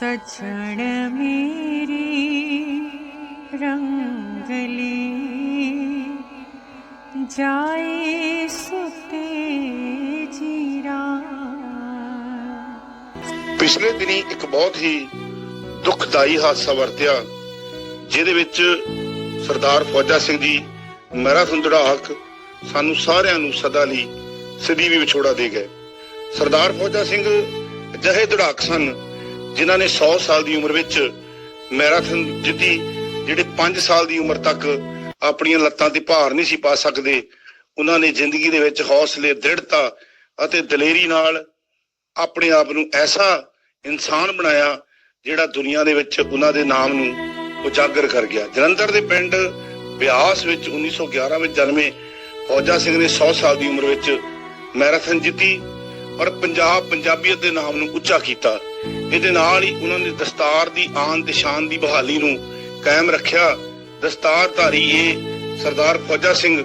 ਸਜਣ ਮੇਰੀ ਰੰਗਲੀ ਜਾਏ ਸੁਤੇ ਜੀਰਾ ਪਿਛਲੇ ਦਿਨੀ ਇੱਕ ਬਹੁਤ ਹੀ ਦੁਖਦਾਈ ਹਾਦਸਾ ਵਰਤਿਆ ਜਿਹਦੇ ਵਿੱਚ ਸਰਦਾਰ ਫੌਜਾ ਸਿੰਘ ਜੀ ਮੈਰਾਥਨ ਦੌੜਾਕ ਸਾਨੂੰ ਸਾਰਿਆਂ ਨੂੰ ਸਦਾ ਲਈ ਸਦੀਵੀ ਵਿਛੋੜਾ ਦੇ ਗਏ ਸਰਦਾਰ ਫੌਜਾ ਸਿੰਘ ਅਜਿਹੇ ਦੌੜਾਕ ਸਨ ਜਿਨ੍ਹਾਂ ਨੇ 100 ਸਾਲ ਦੀ ਉਮਰ ਵਿੱਚ ਮੈਰਾਥਨ ਜਿੱਤੀ, ਜਿਹੜੇ 5 ਸਾਲ ਦੀ ਉਮਰ ਤੱਕ ਆਪਣੀਆਂ ਲੱਤਾਂ ਤੇ ਭਾਰ ਨਹੀਂ ਸੀ ਪਾ ਸਕਦੇ, ਉਹਨਾਂ ਨੇ ਜ਼ਿੰਦਗੀ ਦੇ ਵਿੱਚ ਹੌਸਲੇ, ਦ੍ਰਿੜਤਾ ਅਤੇ ਦਲੇਰੀ ਨਾਲ ਆਪਣੇ ਆਪ ਨੂੰ ਐਸਾ ਇਨਸਾਨ ਬਣਾਇਆ ਜਿਹੜਾ ਦੁਨੀਆ ਦੇ ਵਿੱਚ ਉਹਨਾਂ ਦੇ ਨਾਮ ਨੂੰ ਉਜਾਗਰ ਕਰ ਗਿਆ। ਜਲੰਧਰ ਦੇ ਪਿੰਡ ਬਿਆਸ ਵਿੱਚ 1911 ਵਿੱਚ ਜਨਮੇ ਫੌਜਾ ਸਿੰਘ ਨੇ 100 ਸਾਲ ਦੀ ਉਮਰ ਵਿੱਚ ਮੈਰਾਥਨ ਜਿੱਤੀ। ਔਰ ਪੰਜਾਬ ਪੰਜਾਬੀਅਤ ਦੇ ਨਾਮ ਨੂੰ ਉੱਚਾ ਕੀਤਾ। ਇਹਦੇ ਨਾਲ ਹੀ ਉਹਨਾਂ ਨੇ ਦਸਤਾਰ ਦੀ ਆਨ ਤੇ ਸ਼ਾਨ ਦੀ ਬਹਾਲੀ ਨੂੰ ਕਾਇਮ ਰੱਖਿਆ। ਦਸਤਾਰਧਾਰੀ ਇਹ ਸਰਦਾਰ ਫੌਜਾ ਸਿੰਘ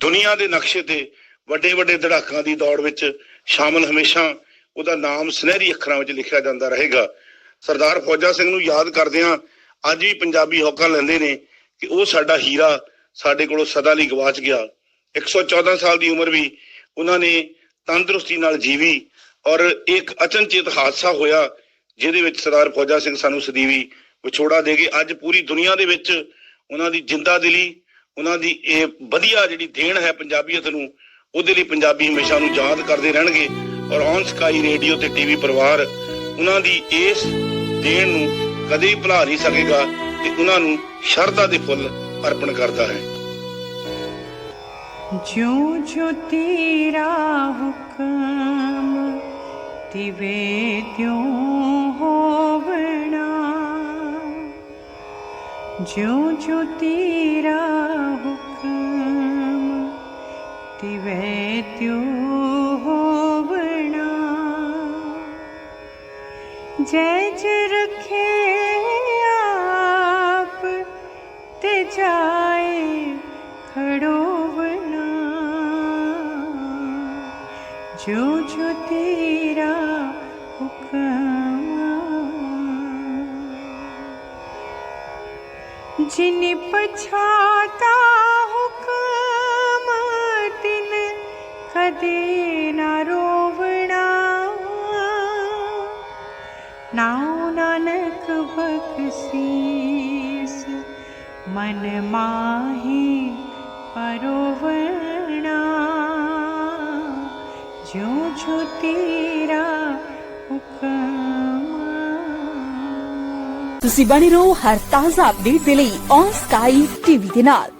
ਦੁਨੀਆ ਦੇ ਨਕਸ਼ੇ ਤੇ ਵੱਡੇ ਵੱਡੇ ਧੜਾਕਾਂ ਦੀ ਦੌੜ ਵਿੱਚ ਸ਼ਾਮਲ ਹਮੇਸ਼ਾ ਉਹਦਾ ਨਾਮ ਸੁਨਹਿਰੀ ਅੱਖਰਾਂ ਵਿੱਚ ਲਿਖਿਆ ਜਾਂਦਾ ਰਹੇਗਾ। ਸਰਦਾਰ ਫੌਜਾ ਸਿੰਘ ਨੂੰ ਯਾਦ ਕਰਦਿਆਂ ਅੱਜ ਵੀ ਪੰਜਾਬੀ ਹੌਕਾ ਲੈਂਦੇ ਨੇ ਕਿ ਉਹ ਸਾਡਾ ਹੀਰਾ ਸਾਡੇ ਕੋਲੋਂ ਸਦਾ ਲਈ ਗਵਾਚ ਗਿਆ। 114 ਸਾਲ ਦੀ ਉਮਰ ਵੀ ਉਹਨਾਂ ਨੇ ਤੰਦਰੁਸਤੀ ਨਾਲ ਜੀਵੀ ਔਰ ਇੱਕ ਅਚਨਚੇਤ ਹਾਦਸਾ ਹੋਇਆ, ਜਿਹਦੇ ਵਿੱਚ ਸਰਦਾਰ ਫੌਜਾ ਸਿੰਘ ਸਾਨੂੰ ਸਦੀਵੀ ਵਿਛੋੜਾ ਦੇ ਗਏ। ਅੱਜ ਪੂਰੀ ਦੁਨੀਆ ਦੇ ਵਿੱਚ ਉਹਨਾਂ ਦੀ ਜਿੰਦਾ ਦਿਲੀ, ਉਹਨਾਂ ਦੀ ਇਹ ਵਧੀਆ ਜਿਹੜੀ ਦੇਣ ਹੈ ਪੰਜਾਬੀਅਤ ਨੂੰ, ਉਹਦੇ ਲਈ ਪੰਜਾਬੀ ਹਮੇਸ਼ਾ ਨੂੰ ਯਾਦ ਕਰਦੇ ਰਹਿਣਗੇ। ਔਰ ਔਨ ਸਕਾਈ ਰੇਡੀਓ ਤੇ ਟੀਵੀ ਪਰਿਵਾਰ ਉਹਨਾਂ ਦੀ ਇਸ ਦੇਣ ਨੂੰ ਕਦੇ ਭੁਲਾ ਨਹੀਂ ਸਕੇਗਾ ਤੇ ਉਹਨਾਂ ਨੂੰ ਸ਼ਰਧਾ ਦੇ ਫੁੱਲ ਅਰਪਣ ਕਰਦਾ ਹੈ। ਜਿਉ ਜੋ ਤੇਰਾ ਹੁਕਮ ਤਿਵੇ ਤਿਉ ਹੋਵਣਾ ਜਿਉ ਜੋ ਤੇਰਾ ਹੁਕਮ ਤਿਵੇ ਤਿਉ ਹੋਵਣਾ ਜੈ ਜੈ ਰਖੇ ਆਪ ਤੇ ਜਾਏ ਖੜੋ जो जो तेरा हुक् जिन पछाता हुक्म तिन कदे न रोवणा। नाओ नानक ना मन माही ਤੇਰਾ ਹੁਕਮ ਤੁਸੀਂ ਬਣੇ ਰਹੋ ਹਰ ਤਾਜ਼ਾ ਅਪਡੇਟ ਦੇ ਲਈ ਔਨ ਸਕਾਈ ਟੀਵੀ ਦੇ ਨਾਲ।